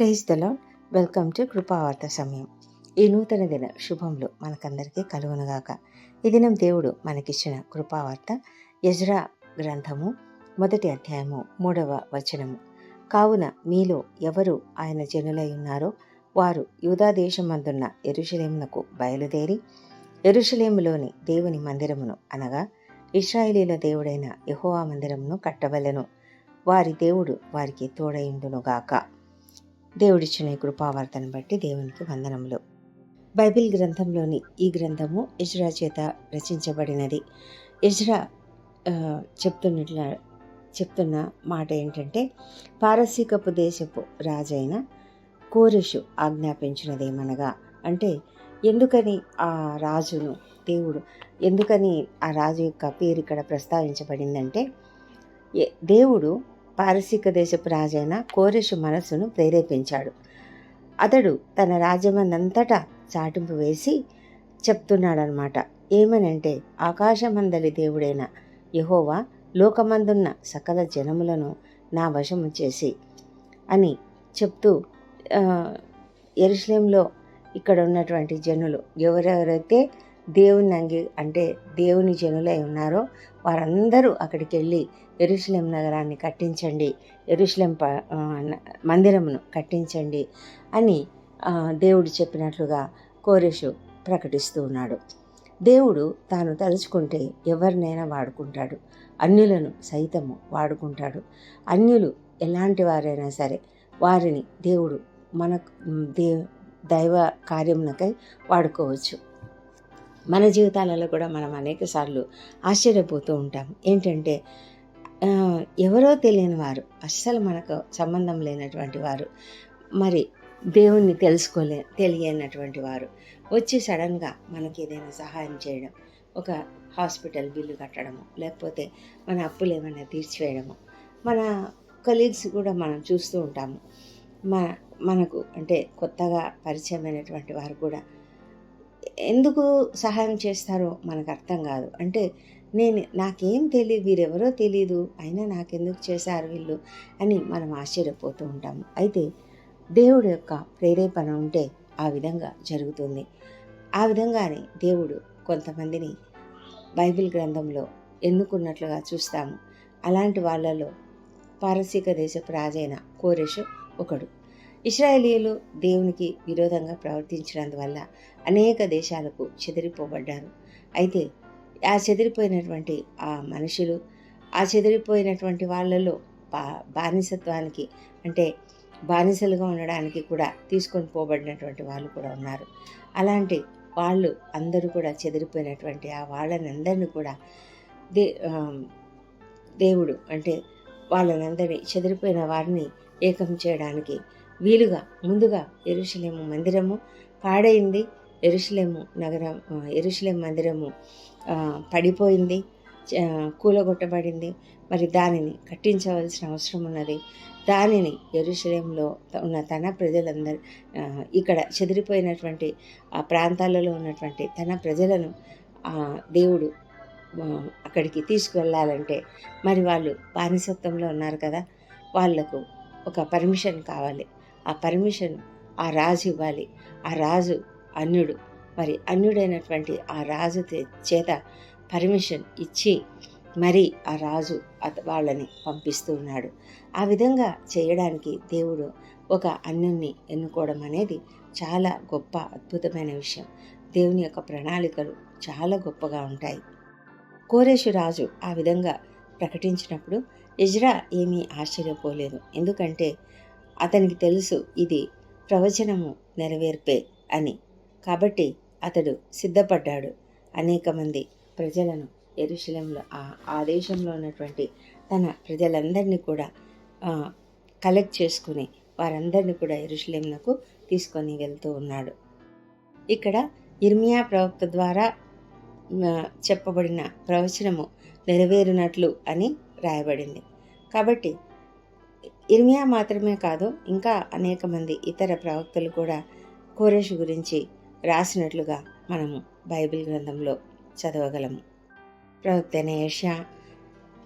Praise welcome to కృపావార్త సమయం. ఈ నూతన దిన శుభంలో మనకందరికీ కలుగునుగాక. ఈ దినం దేవుడు మనకిచ్చిన కృపావార్త యజ్రా గ్రంథము మొదటి అధ్యాయము మూడవ వచనము. కావున మీలో ఎవరు ఆయన జనులై ఉన్నారో వారు యూదా దేశమందున్న ఎరుషలేమునకు బయలుదేరి ఎరుషలేములోని దేవుని మందిరమును అనగా ఇస్రాయేలీల దేవుడైన యహోవా మందిరమును కట్టవలెను. వారి దేవుడు వారికి తోడైండునుగాక దేవుడిచ్చిన ఈ కృపావార్తను బట్టి దేవునికి వందనములు. బైబిల్ గ్రంథంలోని ఈ గ్రంథము ఇజ్రా చేత రచించబడినది. ఇజ్రా చెప్తున్నట్ల చెప్తున్న మాట ఏంటంటే పారసీకపు దేశపు రాజైన కోరుషు ఆజ్ఞాపించినదేమనగా అంటే ఎందుకని ఆ రాజును దేవుడు ఎందుకని ఆ రాజు యొక్క పేరు ఇక్కడ ప్రస్తావించబడిందంటే దేవుడు పారసీక దేశపు రాజైన కోరెషు మనస్సును ప్రేరేపించాడు. అతడు తన రాజ్యమందంతటా చాటింపు వేసి చెప్తున్నాడనమాట ఏమనంటే ఆకాశమందలి దేవుడైన యహోవా లోకమందున్న సకల జనములను నా వశము చేసి అని చెప్తూ ఆ, ఇక్కడ ఉన్నటువంటి జనులు ఎవరెవరైతే దేవుని అంగి అంటే దేవుని జనులై ఉన్నారో వారందరూ అక్కడికి వెళ్ళి ఎరుషలేం నగరాన్ని కట్టించండి ఎరుషలేం ప మందిరమును కట్టించండి అని దేవుడు చెప్పినట్లుగా కోరేషు ప్రకటిస్తూ ఉన్నాడు. దేవుడు తాను తలుచుకుంటే ఎవరినైనా వాడుకుంటాడు. అన్యులను సైతము వాడుకుంటాడు. అన్యులు ఎలాంటి వారైనా సరే వారిని దేవుడు మన దే దైవ కార్యమునకై వాడుకోవచ్చు. మన జీవితాలలో కూడా మనం అనేక సార్లు ఆశ్చర్యపోతూ ఉంటాం. ఏంటంటే ఎవరో తెలియని వారు అస్సలు మనకు సంబంధం లేనటువంటి వారు మరి దేవుణ్ణి తెలుసుకోలే తెలియనటువంటి వారు వచ్చి సడన్గా మనకి ఏదైనా సహాయం చేయడం ఒక హాస్పిటల్ బిల్లు కట్టడము లేకపోతే మన అప్పులు ఏమైనా తీర్చివేయడము మన కలీగ్స్ కూడా మనం చూస్తూ ఉంటాము. మన మనకు అంటే కొత్తగా పరిచయమైనటువంటి వారు కూడా ఎందుకు సహాయం చేస్తారో మనకు అర్థం కాదు. అంటే నేను నాకేం తెలియదు వీరెవరో తెలియదు అయినా నాకెందుకు చేశారు వీళ్ళు అని మనం ఆశ్చర్యపోతూ ఉంటాము. అయితే దేవుడు యొక్క ప్రేరేపణ ఉంటే ఆ విధంగా జరుగుతుంది. ఆ విధంగానే దేవుడు కొంతమందిని బైబిల్ గ్రంథంలో ఎన్నుకున్నట్లుగా చూస్తాము. అలాంటి వాళ్ళలో పారసీక దేశపు రాజైన కోరేషు ఒకడు. ఇస్రాయేలీలు దేవునికి విరోధంగా ప్రవర్తించినందువల్ల అనేక దేశాలకు చెదిరిపోబడ్డారు. అయితే ఆ చెదిరిపోయినటువంటి ఆ మనుషులు ఆ చెదిరిపోయినటువంటి వాళ్ళలో బా బానిసత్వానికి అంటే బానిసలుగా ఉండడానికి కూడా తీసుకొని పోబడినటువంటి వాళ్ళు కూడా ఉన్నారు. అలాంటి వాళ్ళు అందరూ కూడా చెదిరిపోయినటువంటి ఆ వాళ్ళని అందరినీ కూడా దే దేవుడు అంటే వాళ్ళనందరినీ చెదిరిపోయిన వారిని ఏకం చేయడానికి వీలుగా ముందుగా ఎరుషలేము మందిరము పాడైంది. ఎరుషలేము నగరం ఆ, మందిరము పడిపోయింది చ- కూలగొట్టబడింది. మరి దానిని కట్టించవలసిన అవసరం ఉన్నది. దానిని ఎరుషలేంలో ఉన్న తన ప్రజలందరూ ఇక్కడ చెదిరిపోయినటువంటి ఆ ప్రాంతాలలో ఉన్నటువంటి తన ప్రజలను ఆ, దేవుడు అక్కడికి తీసుకువెళ్ళాలంటే మరి వాళ్ళు బానిసత్వంలో ఉన్నారు కదా వాళ్ళకు ఒక పర్మిషన్ కావాలి. ఆ పర్మిషన్ ఆ రాజు ఇవ్వాలి. ఆ రాజు అన్యుడు. మరి అన్యుడైనటువంటి ఆ రాజు చేత పర్మిషన్ ఇచ్చి మరి ఆ రాజు అత వాళ్ళని పంపిస్తూ ఉన్నాడు. ఆ విధంగా చేయడానికి దేవుడు ఒక అన్యుణ్ణి ఎన్నుకోవడం అనేది చాలా గొప్ప అద్భుతమైన విషయం. దేవుని యొక్క ప్రణాళికలు చాలా గొప్పగా ఉంటాయి. కోరేషు రాజు ఆ విధంగా ప్రకటించినప్పుడు ఇజ్రా ఏమీ ఆశ్చర్యపోలేదు. ఎందుకంటే అతనికి తెలుసు ఇది ప్రవచనము నెరవేర్పే అని. కాబట్టి అతడు సిద్ధపడ్డాడు. అనేక మంది ప్రజలను ఎరుశలంలో ఆ ఆ దేశంలో ఉన్నటువంటి తన ప్రజలందరినీ కూడా కలెక్ట్ చేసుకుని వారందరినీ కూడా ఎరుశలంకు తీసుకొని వెళ్తూ ఉన్నాడు. ఇక్కడ ఇర్మియా ప్రవక్త ద్వారా చెప్పబడిన ప్రవచనము నెరవేరినట్లు అని రాయబడింది. కాబట్టి ఇర్మియా మాత్రమే కాదు ఇంకా అనేక మంది ఇతర ప్రవక్తలు కూడా కోరేష్ గురించి రాసినట్లుగా మనము బైబిల్ గ్రంథంలో చదవగలము. ప్రవక్త అయిన యెషయా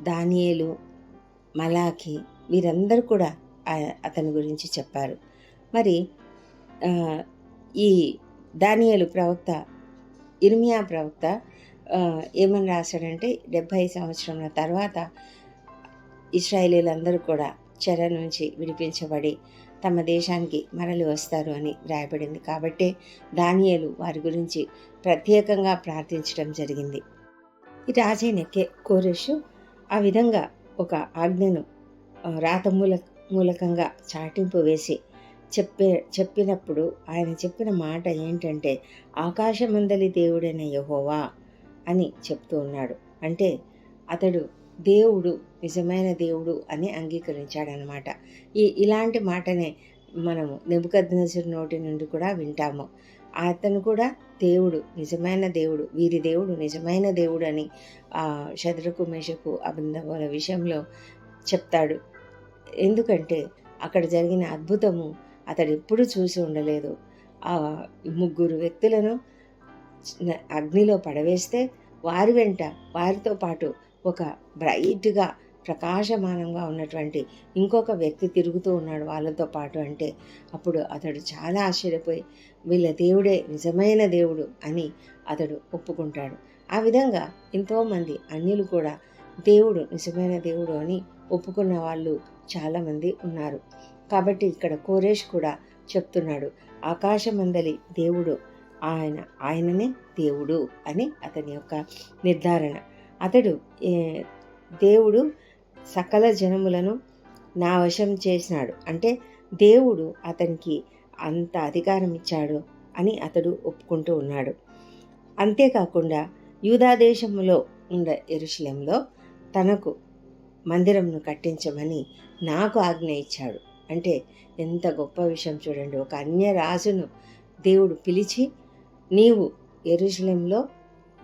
దానియేలు మలాఖీ వీరందరూ కూడా అతని గురించి చెప్పారు. మరి ఈ దానియలు ప్రవక్త ఇర్మియా ప్రవక్త ఏమని రాశాడంటే డెబ్భై సంవత్సరముల తర్వాత ఇస్రాయేలీలందరూ కూడా చెర నుంచి విడిపించబడి తమ దేశానికి మరలి వస్తారు అని వ్రాయబడింది. కాబట్టే దానియేలు వారి గురించి ప్రత్యేకంగా ప్రార్థించడం జరిగింది. ఈ రాజైన కోరేషు ఆ విధంగా ఒక ఆజ్ఞను రాత మూల మూలకంగా చాటింపు వేసి చెప్పే చెప్పినప్పుడు ఆయన చెప్పిన మాట ఏంటంటే ఆకాశమందలి దేవుడైన యహోవా అని చెప్తూ ఉన్నాడు. అంటే అతడు దేవుడు నిజమైన దేవుడు అని అంగీకరించాడనమాట ఈ ఇలాంటి మాటనే మనము నెబుకద్నజర్ నోటి నుండి కూడా వింటాము. అతను కూడా దేవుడు నిజమైన దేవుడు వీరి దేవుడు నిజమైన దేవుడు అని ఆ శత్రుకు మేషకు అభిందముల విషయంలో చెప్తాడు. ఎందుకంటే అక్కడ జరిగిన అద్భుతము అతడు ఎప్పుడు చూసి ఉండలేదు. ఆ ముగ్గురు వ్యక్తులను అగ్నిలో పడవేస్తే వారి వెంట వారితో పాటు ఒక బ్రైట్గా ప్రకాశమానంగా ఉన్నటువంటి ఇంకొక వ్యక్తి తిరుగుతూ ఉన్నాడు వాళ్ళతో పాటు అంటే అప్పుడు అతడు చాలా ఆశ్చర్యపోయి వీళ్ళ దేవుడే నిజమైన దేవుడు అని అతడు ఒప్పుకుంటాడు. ఆ విధంగా ఎంతోమంది అన్యులు కూడా దేవుడు నిజమైన దేవుడు అని ఒప్పుకున్న వాళ్ళు చాలామంది ఉన్నారు. కాబట్టి ఇక్కడ కోరేష్ కూడా చెప్తున్నాడు ఆకాశమందలి దేవుడు ఆయన ఆయననే దేవుడు అని అతని యొక్క నిర్ధారణ. అతడు దేవుడు సకల జనములను నా వశం చేసినాడు. అంటే దేవుడు అతనికి అంత అధికారం ఇచ్చాడు అని అతడు ఒప్పుకుంటూ ఉన్నాడు. అంతేకాకుండా యూదాదేశంలో ఉన్న ఎరుశలేంలో తనకు మందిరంను కట్టించమని నాకు ఆజ్ఞ ఇచ్చాడు. అంటే ఎంత గొప్ప విషయం చూడండి. ఒక అన్య రాజును దేవుడు పిలిచి నీవు ఎరుశలేంలో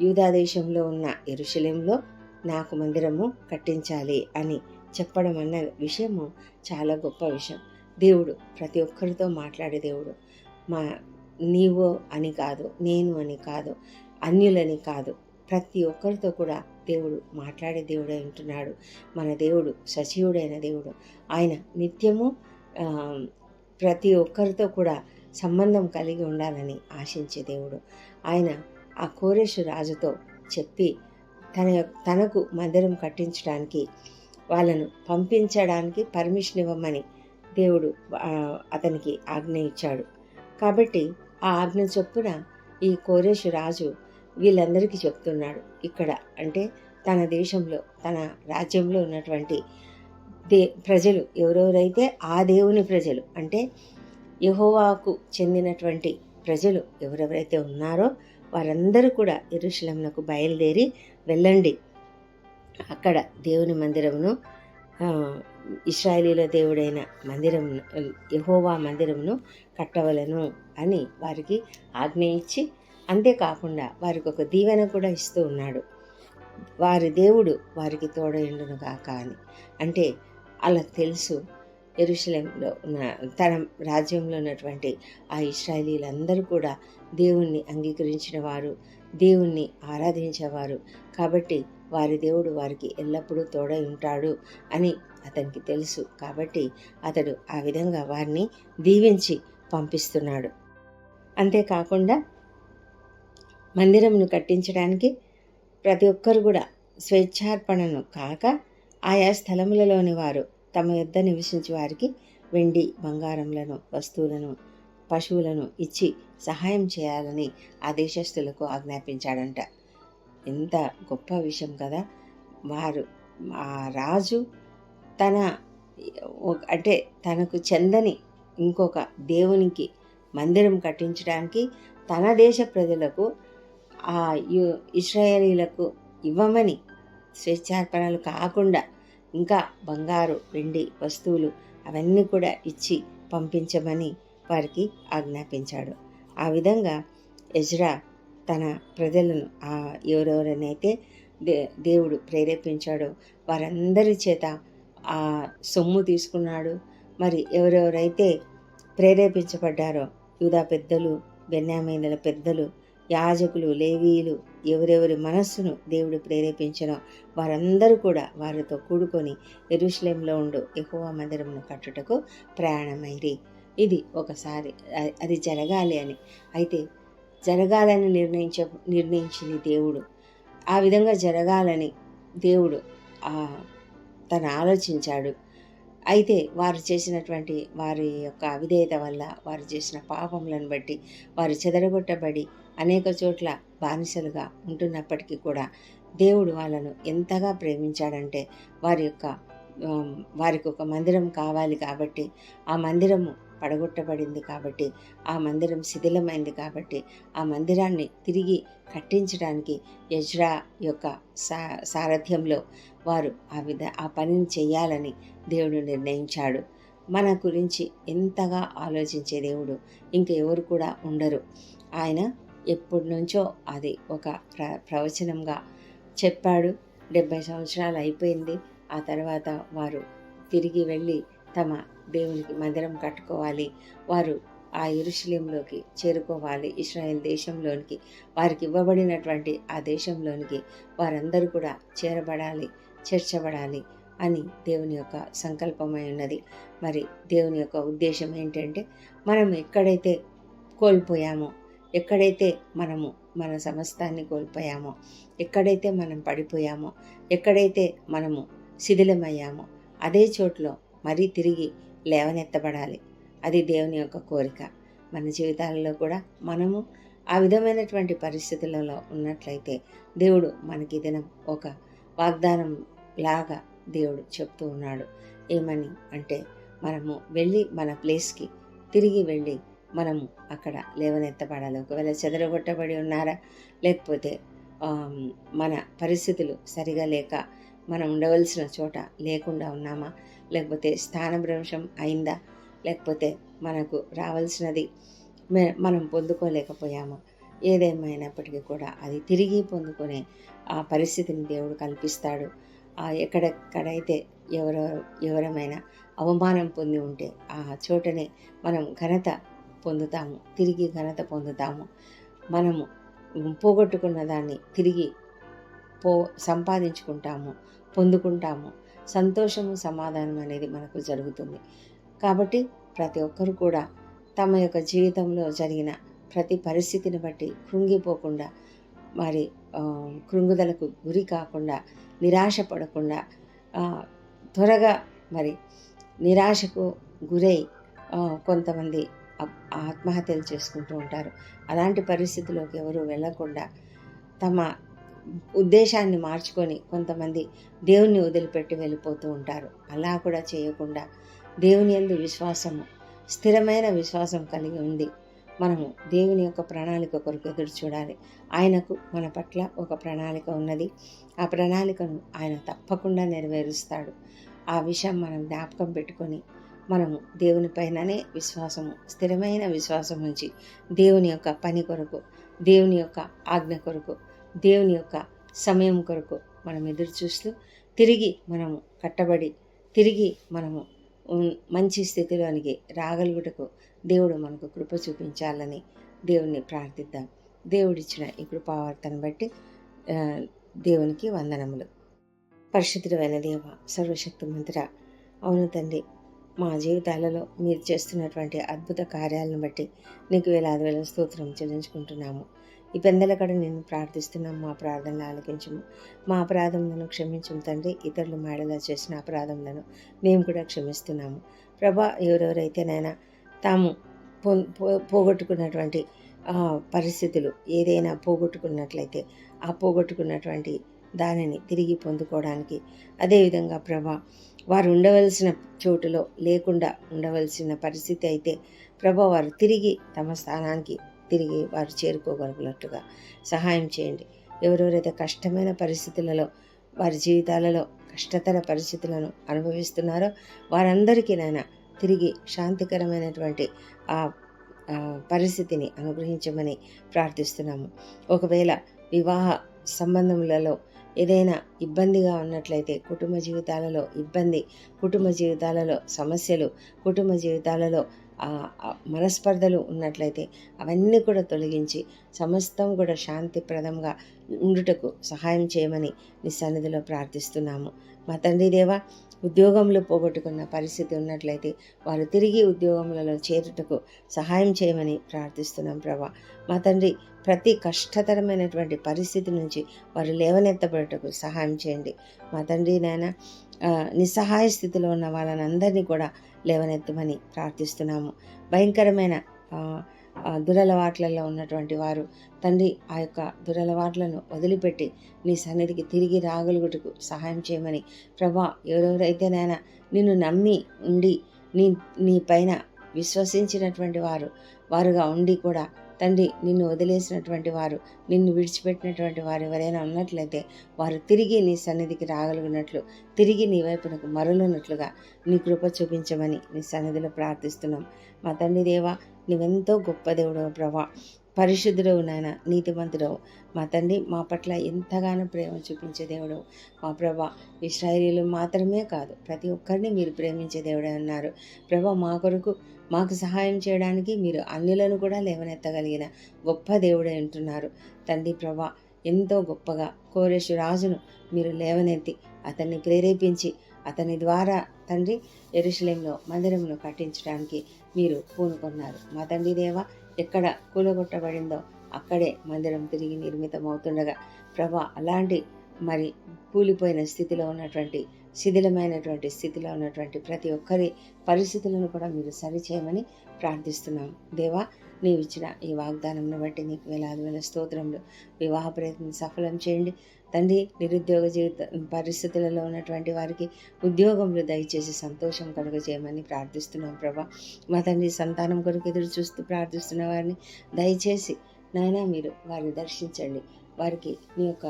యూదాదేశంలో ఉన్న ఎరుషలేంలో నాకు మందిరము కట్టించాలి అని చెప్పడం అన్న విషయము చాలా గొప్ప విషయం. దేవుడు ప్రతి ఒక్కరితో మాట్లాడే దేవుడు. మా నీవు అని కాదు నేను అని కాదు అన్యులని కాదు ప్రతి ఒక్కరితో కూడా దేవుడు మాట్లాడే దేవుడే ఉంటున్నాడు. మన దేవుడు సజీవుడైన దేవుడు. ఆయన నిత్యము ప్రతి ఒక్కరితో కూడా సంబంధం కలిగి ఉండాలని ఆశించే దేవుడు. ఆయన ఆ కోరేషు రాజుతో చెప్పి తన తనకు మందిరం కట్టించడానికి వాళ్ళను పంపించడానికి పర్మిషన్ ఇవ్వమని దేవుడు అతనికి ఆజ్ఞ ఇచ్చాడు. కాబట్టి ఆ ఆజ్ఞ చొప్పున ఈ కోరేషు రాజు వీళ్ళందరికీ చెప్తున్నాడు. ఇక్కడ అంటే తన దేశంలో తన రాజ్యంలో ఉన్నటువంటి దే ప్రజలు ఎవరెవరైతే ఆ దేవుని ప్రజలు అంటే యహోవాకు చెందినటువంటి ప్రజలు ఎవరెవరైతే ఉన్నారో వారందరూ కూడా ఎరుశలంనకు బయలుదేరి వెళ్ళండి. అక్కడ దేవుని మందిరమును ఆ, ఇస్రాయేలీల దేవుడైన మందిరం యహోవా మందిరమును కట్టవలను అని వారికి ఆజ్ఞ ఇచ్చి అంతేకాకుండా వారికి ఒక దీవెన కూడా ఇస్తూ ఉన్నాడు. వారి దేవుడు వారికి తోడయుండును గాక అని. అంటే అలా తెలుసు ఎరుశలంలో ఉన్న తన రాజ్యంలో ఉన్నటువంటి ఆ ఇస్రాయలీలందరూ కూడా దేవుణ్ణి అంగీకరించిన వారు దేవుణ్ణి ఆరాధించేవారు. కాబట్టి వారి దేవుడు వారికి ఎల్లప్పుడూ తోడై ఉంటాడు అని అతనికి తెలుసు. కాబట్టి అతడు ఆ విధంగా వారిని దీవించి పంపిస్తున్నాడు. అంతేకాకుండా మందిరంను కట్టించడానికి ప్రతి ఒక్కరు కూడా స్వేచ్ఛార్పణను కాక ఆయా స్థలములలోని వారు తమ యొద్ద నివసించే వారికి వెండి బంగారములను వస్తువులను పశువులను ఇచ్చి సహాయం చేయాలని ఆ దేశస్థులకు ఆజ్ఞాపించాడంట. ఎంత గొప్ప విషయం కదా! వారు ఆ రాజు తన అంటే తనకు చెందని ఇంకొక దేవునికి మందిరం కట్టించడానికి తన దేశ ప్రజలకు ఆ యు ఇస్రాయేలీలకు ఇవ్వమని స్వేచ్ఛార్పణలు కాకుండా ఇంకా బంగారు వెండి వస్తువులు అవన్నీ కూడా ఇచ్చి పంపించమని వారికి ఆజ్ఞాపించాడు. ఆ విధంగా ఎజ్రా తన ప్రజలను ఆ దే దేవుడు ప్రేరేపించాడో వారందరి చేత ఆ సొమ్ము తీసుకున్నాడు. మరి ఎవరెవరైతే ప్రేరేపించబడ్డారో యూదా పెద్దలు బెన్యామీనుల పెద్దలు యాజకులు లేవీయులు ఎవరెవరి మనస్సును దేవుడు ప్రేరేపించనో వారందరూ కూడా వారితో కూడుకొని ఎరుశ్లేంలో ఉండు ఎక్కువ మందిరమును కట్టుటకు ప్రయాణమైరి. ఇది ఒకసారి అది జరగాలి అని. అయితే జరగాలని నిర్ణయించ నిర్ణయించింది దేవుడు. ఆ విధంగా జరగాలని దేవుడు తను ఆలోచించాడు. అయితే వారు చేసినటువంటి వారి యొక్క అవిధేయత వల్ల వారు చేసిన పాపములను బట్టి వారు చెదరగొట్టబడి అనేక చోట్ల బానిసలుగా ఉంటున్నప్పటికీ కూడా దేవుడు వాళ్ళను ఎంతగా ప్రేమించాడంటే వారి యొక్క వారికి ఒక మందిరం కావాలి కాబట్టి ఆ మందిరము పడగొట్టబడింది కాబట్టి ఆ మందిరం శిథిలమైంది కాబట్టి ఆ మందిరాన్ని తిరిగి కట్టించడానికి యజ్రా యొక్క సా సారథ్యంలో వారు ఆ విధ ఆ పనిని చేయాలని దేవుడు నిర్ణయించాడు. మన గురించి ఎంతగా ఆలోచించే దేవుడు ఇంకా ఎవరు కూడా ఉండరు. ఆయన ఎప్పటి నుంచో అది ఒక ప్ర ప్రవచనంగా చెప్పాడు. డెబ్భై సంవత్సరాలు అయిపోయింది. ఆ తర్వాత వారు తిరిగి వెళ్ళి తమ దేవునికి మందిరం కట్టుకోవాలి. వారు ఆ ఇరుషులేంలోకి చేరుకోవాలి. ఇస్రాయేల్ దేశంలోనికి వారికి ఇవ్వబడినటువంటి ఆ దేశంలోనికి వారందరూ కూడా చేరబడాలి చేర్చబడాలి అని దేవుని యొక్క సంకల్పమై ఉన్నది. మరి దేవుని యొక్క ఉద్దేశం ఏంటంటే మనం ఎక్కడైతే కోల్పోయామో ఎక్కడైతే మనము మన సమస్తాన్ని కోల్పోయామో ఎక్కడైతే మనం పడిపోయామో ఎక్కడైతే మనము శిథిలమయ్యామో అదే చోట్లో మరీ తిరిగి లేవనెత్తబడాలి. అది దేవుని యొక్క కోరిక. మన జీవితాలలో కూడా మనము ఆ విధమైనటువంటి పరిస్థితులలో ఉన్నట్లయితే దేవుడు మనకి దినం ఒక వాగ్దానం లాగా దేవుడు చెప్తూ ఉన్నాడు. ఏమని అంటే మనము వెళ్ళి మన ప్లేస్కి తిరిగి వెళ్ళి మనం అక్కడ లేవనెత్తబడాలి. ఒకవేళ చెదరగొట్టబడి ఉన్నారా? లేకపోతే మన పరిస్థితులు సరిగా లేక మనం ఉండవలసిన చోట లేకుండా ఉన్నామా? లేకపోతే స్థానభ్రంశం అయిందా? లేకపోతే మనకు రావాల్సినది మనం పొందుకోలేకపోయామా? ఏదేమైనప్పటికీ కూడా అది తిరిగి పొందుకునే ఆ పరిస్థితిని దేవుడు కల్పిస్తాడు. ఆ ఎక్కడెక్కడైతే ఎవరో ఎవరమైనా అవమానం పొంది ఉంటే ఆ చోటనే మనం ఘనత పొందుతాము తిరిగి ఘనత పొందుతాము. మనము పోగొట్టుకున్న దాన్ని తిరిగి పో సంపాదించుకుంటాము పొందుకుంటాము. సంతోషము సమాధానం అనేది మనకు జరుగుతుంది. కాబట్టి ప్రతి ఒక్కరు కూడా తమ యొక్క జీవితంలో జరిగిన ప్రతి పరిస్థితిని బట్టి కృంగిపోకుండా మరి కృంగుదలకు గురి కాకుండా నిరాశ పడకుండా త్వరగా మరి నిరాశకు గురై కొంతమంది ఆత్మహత్యలు చేసుకుంటూ ఉంటారు. అలాంటి పరిస్థితిలోకి ఎవరు వెళ్ళకుండా తమ ఉద్దేశాన్ని మార్చుకొని కొంతమంది దేవుణ్ణి వదిలిపెట్టి వెళ్ళిపోతూ ఉంటారు. అలా కూడా చేయకుండా దేవుని ఎందు విశ్వాసము స్థిరమైన విశ్వాసం కలిగి ఉంది మనము దేవుని యొక్క ప్రణాళిక కొరకు ఎదురు చూడాలి. ఆయనకు మన పట్ల ఒక ప్రణాళిక ఉన్నది. ఆ ప్రణాళికను ఆయన తప్పకుండా నెరవేరుస్తాడు. ఆ విషయం మనం జ్ఞాపకం పెట్టుకొని మనము దేవుని పైననే విశ్వాసము స్థిరమైన విశ్వాసం ఉంచి దేవుని యొక్క పని కొరకు దేవుని యొక్క ఆజ్ఞ కొరకు దేవుని యొక్క సమయం కొరకు మనం ఎదురు చూస్తూ తిరిగి మనము కట్టబడి తిరిగి మనము మంచి స్థితిలోనికి రాగలుగుటకు దేవుడు మనకు కృప చూపించాలని దేవుణ్ణి ప్రార్థిద్దాం. దేవుడిచ్చిన ఈ కృపావార్తను బట్టి దేవునికి వందనములు. పరిశుద్ధమైన దేవ సర్వశక్తి మంత్ర అవును తండ్రి మా జీవితాలలో మీరు చేస్తున్నటువంటి అద్భుత కార్యాలను బట్టి నీకు వేలాది వేల స్తోత్రం చెల్లించుకుంటున్నాము. ఈ పెందల కడ నేను ప్రార్థిస్తున్నాం మా ప్రార్థనలు ఆలకించము. మా అపరాధములను క్షమించము తండ్రి. ఇతరులు మేడలా చేసిన అపరాధములను మేము కూడా క్షమిస్తున్నాము. ప్రభా ఎవరెవరైతేనైనా తాము పో పో- పోగొట్టుకున్నటువంటి పరిస్థితులు ఏదైనా పోగొట్టుకున్నట్లయితే ఆ పోగొట్టుకున్నటువంటి దానిని తిరిగి పొందుకోవడానికి. అదేవిధంగా ప్రభా వారు ఉండవలసిన చోటులో లేకుండా ఉండవలసిన పరిస్థితి అయితే ప్రభా వారు తిరిగి తమ స్థానానికి తిరిగి వారు చేరుకోగలిగినట్టుగా సహాయం చేయండి. ఎవరెవరైతే కష్టమైన పరిస్థితులలో వారి జీవితాలలో కష్టతర పరిస్థితులను అనుభవిస్తున్నారో వారందరికీ నాయన తిరిగి శాంతికరమైనటువంటి ఆ ఆ పరిస్థితిని అనుగ్రహించమని ప్రార్థిస్తున్నాము. ఒకవేళ వివాహ సంబంధములలో ఏదైనా ఇబ్బందిగా ఉన్నట్లయితే కుటుంబ జీవితాలలో ఇబ్బంది కుటుంబ జీవితాలలో సమస్యలు కుటుంబ జీవితాలలో మనస్పర్ధలు ఉన్నట్లయితే అవన్నీ కూడా తొలగించి సమస్తం కూడా శాంతిప్రదంగా ఉండుటకు సహాయం చేయమని నీ సన్నిధిలో ప్రార్థిస్తున్నాము. మా తండ్రి దేవా ఉద్యోగంలో పోగొట్టుకున్న పరిస్థితి ఉన్నట్లయితే వారు తిరిగి ఉద్యోగములలో చేరుటకు సహాయం చేయమని ప్రార్థిస్తున్నాం ప్రభా. మా తండ్రి ప్రతి కష్టతరమైనటువంటి పరిస్థితి నుంచి వారు లేవనెత్తబడటకు సహాయం చేయండి. మా తండ్రి నాయన నిస్సహాయ స్థితిలో ఉన్న వాళ్ళని అందరినీ కూడా లేవనెత్తమని ప్రార్థిస్తున్నాము. భయంకరమైన దురలవాట్లలో ఉన్నటువంటి వారు తండ్రి ఆ యొక్క దురలవాట్లను వదిలిపెట్టి నీ సన్నిధికి తిరిగి రాగలుగుటకు సహాయం చేయమని. ప్రభా ఎవరెవరైతే నాయన నిన్ను నమ్మి ఉండి నీ నీ పైన విశ్వసించినటువంటి వారు వారుగా ఉండి కూడా తండ్రి నిన్ను వదిలేసినటువంటి వారు నిన్ను విడిచిపెట్టినటువంటి వారు ఎవరైనా ఉన్నట్లయితే వారు తిరిగి నీ సన్నిధికి రాగలిగినట్లు తిరిగి నీ వైపునకు మరలున్నట్లుగా నీ కృప చూపించమని నీ సన్నిధిలో ప్రార్థిస్తున్నాం. మా తండ్రి దేవా నువ్వెంతో గొప్ప దేవుడవు ప్రభా. పరిశుద్ధుడవు నాయన నీతిమంతుడవు. మా తండ్రి మా పట్ల ఎంతగానో ప్రేమ చూపించే దేవుడు మా ప్రభా. ఇస్రాయిలీలు మాత్రమే కాదు ప్రతి ఒక్కరిని మీరు ప్రేమించే దేవుడే అన్నారు ప్రభా మా కొరకు మాకు సహాయం చేయడానికి మీరు అన్యులను కూడా లేవనెత్తగలిగిన గొప్ప దేవుడే అంటున్నారు తండ్రి ప్రభా ఎంతో గొప్పగా కోరేశు రాజును మీరు లేవనెత్తి అతన్ని ప్రేరేపించి అతని ద్వారా తండ్రి ఎరుశలేంలో మందిరంను కట్టించడానికి మీరు పూనుకున్నారు. మా తండ్రి దేవ ఎక్కడ కూలగొట్టబడిందో అక్కడే మందిరం తిరిగి నిర్మితమవుతుండగా ప్రభా అలాంటి మరి కూలిపోయిన స్థితిలో ఉన్నటువంటి శిథిలమైనటువంటి స్థితిలో ఉన్నటువంటి ప్రతి ఒక్కరి పరిస్థితులను కూడా మీరు సరిచేయమని ప్రార్థిస్తున్నాం. దేవా నీవు ఇచ్చిన ఈ వాగ్దానంను బట్టి నీకు వేలాది వేల స్తోత్రములు. వివాహ ప్రయత్నం సఫలం చేయండి. తండ్రి నిరుద్యోగ జీవిత పరిస్థితులలో ఉన్నటువంటి వారికి ఉద్యోగంలో దయచేసి సంతోషం కలుగజేయమని ప్రార్థిస్తున్నాం ప్రభా. మా తండ్రి సంతానం కొరకు ఎదురు చూస్తూ ప్రార్థిస్తున్న వారిని దయచేసి నాయనా మీరు వారిని దర్శించండి. వారికి నీ యొక్క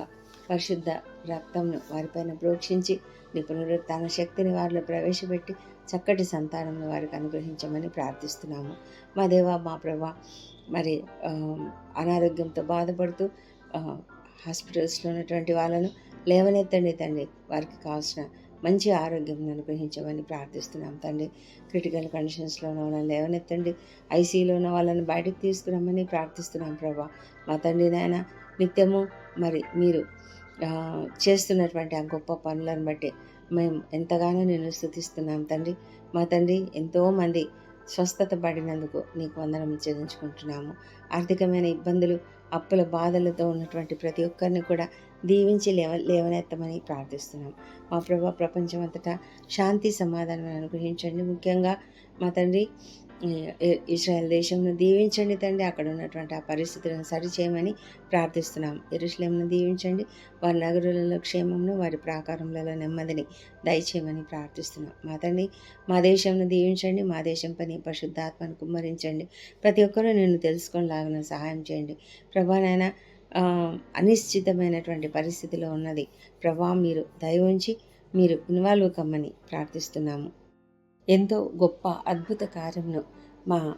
పరిశుద్ధ రక్తంను వారిపైన ప్రోక్షించి నీ తన శక్తిని వారిలో ప్రవేశపెట్టి చక్కటి సంతానంను వారికి అనుగ్రహించమని ప్రార్థిస్తున్నాము. మా దేవా మా ప్రభ మరి అనారోగ్యంతో బాధపడుతూ హాస్పిటల్స్లో ఉన్నటువంటి వాళ్ళను లేవనెత్తండి తండ్రి. వారికి కావాల్సిన మంచి ఆరోగ్యం అనుగ్రహించమని ప్రార్థిస్తున్నాం తండ్రి. క్రిటికల్ కండిషన్స్లో ఉన్న వాళ్ళని లేవనెత్తండి. ఐసీలో ఉన్న వాళ్ళని బయటకు తీసుకురమ్మని ప్రార్థిస్తున్నాం ప్రభా. మా తండ్రి నాయన నిత్యము మరి మీరు చేస్తున్నటువంటి ఆ గొప్ప పనులను బట్టి మేము ఎంతగానో నేను స్థుతిస్తున్నాం తండ్రి. మా తండ్రి ఎంతోమంది స్వస్థత పడినందుకు నీకు వందనం చెల్లించుకుంటున్నాము. ఆర్థికమైన ఇబ్బందులు అప్పుల బాధలతో ఉన్నటువంటి ప్రతి ఒక్కరిని కూడా దీవించి లేవ లేవనెత్తమని ప్రార్థిస్తున్నాం. మా ప్రభా ప్రపంచం అంతటా శాంతి సమాధానం అనుగ్రహించండి. ముఖ్యంగా మా తండ్రి ఇస్రాయల్ దేశంను దీవించండి తండ్రి. అక్కడ ఉన్నటువంటి ఆ పరిస్థితులను సరిచేయమని ప్రార్థిస్తున్నాం. ఇరుషులేమును దీవించండి. వారి నగరులలో క్షేమంను వారి ప్రాకారములలో నెమ్మదిని దయచేయమని ప్రార్థిస్తున్నాం. మా తండ్రి మా దేశంను దీవించండి. మా దేశం పని పరిశుద్ధాత్మను కుమ్మరించండి. ప్రతి ఒక్కరూ నేను తెలుసుకునేలాగిన సహాయం చేయండి. ప్రభా నాయన అనిశ్చితమైనటువంటి పరిస్థితిలో ఉన్నది. ప్రభా మీరు దయ ఉంచి మీరు ఇన్వాల్వ్ కమ్మని ప్రార్థిస్తున్నాము. ఎంతో గొప్ప అద్భుత కార్యమును మా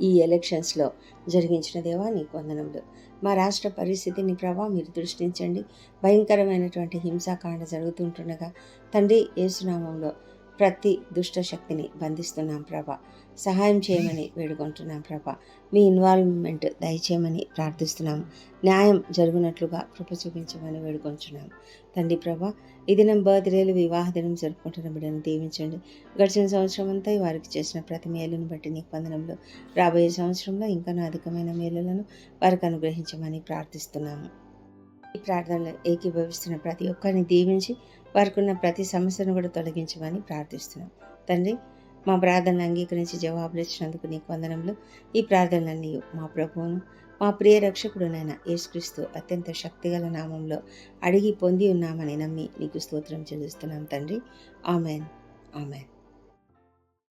ఈ ఎలక్షన్స్లో జరిగించిన దేవా నీకు వందనములు. మా రాష్ట్ర పరిస్థితిని ప్రభా మీరు దృష్టించండి. భయంకరమైనటువంటి హింసాకాండ జరుగుతుంటుండగా తండ్రి యేసునామంలో ప్రతి దుష్ట శక్తిని బంధిస్తున్నాం ప్రభా. సహాయం చేయమని వేడుకుంటున్నాం ప్రభా. మీ ఇన్వాల్వ్మెంట్ దయచేయమని ప్రార్థిస్తున్నాము న్యాయం జరుగునట్లుగా కృప చూపించమని వేడుకొంచున్నాం. తండ్రి ప్రభా ఈ దినం బర్త్డేలు వివాహ దినం జరుపుకుంటున్న బిడ్డను దీవించండి. గడిచిన సంవత్సరం అంతా వారికి చేసిన ప్రతి మేలును బట్టి నీ వందనంలో రాబోయే సంవత్సరంలో ఇంకా అధికమైన మేలులను వారికి అనుగ్రహించమని ప్రార్థిస్తున్నాము. ఈ ప్రార్థనలో ఏకీభవిస్తున్న ప్రతి ఒక్కరిని దీవించి వారికి ఉన్న ప్రతి సమస్యను కూడా తొలగించమని ప్రార్థిస్తున్నాం. తండ్రి మా ప్రార్థన అంగీకరించి జవాబులు ఇచ్చినందుకు నీకు వందనంలో ఈ ప్రార్థనలన్నీ మా ప్రభువును మా ప్రియ రక్షకుడునైన యేసుక్రీస్తు అత్యంత శక్తిగల నామంలో అడిగి పొంది ఉన్నామని నమ్మి నీకు స్తోత్రం చెల్లిస్తున్నాం తండ్రి. ఆమెన్. ఆమెన్.